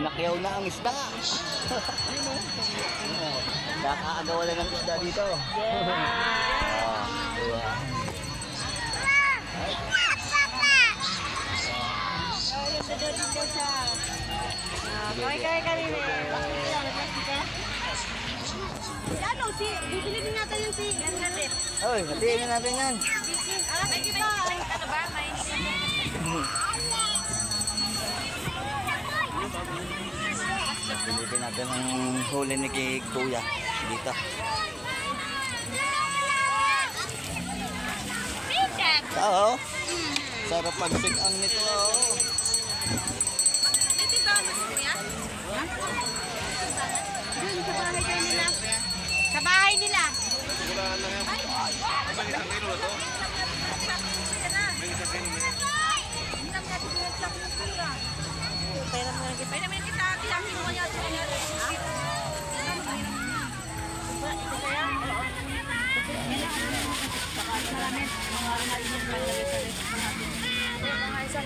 Pinakyaw na ang isda. Nakakagawa na ng isda dito. Ah, diba? Kaya kaya kanina. Ano si, bibili din natin yung si, yan natin. Oy, hatiin na natin yan. Ah, may iba. Ano ba? May Pilitin natin ang huli ni kay Kuya dito. Oo. Sarap pagsigang nito. oh. Dito ba si Kuya? Sa bahay kayo nila. Sa bahay nila. Mo lang kita. Pera mo lang kita. Tiyakin mo yan.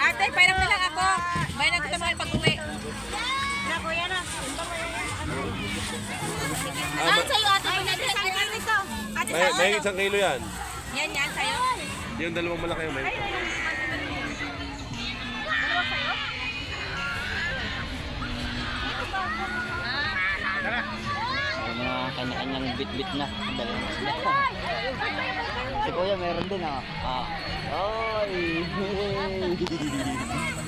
Ate, pairam na lang ako. Bayan kita mahal pag-uwi. Na, kuya na. Ano sa'yo, ate? May isang kilo ito. Ate, May, may isang kilo yan. Yan, yan, sa'yo. Yung dalawang malaki yung may. Kanya-kanyang bit-bit na. Dali na sila. Si Kuya meron din ah. Ah. Oy!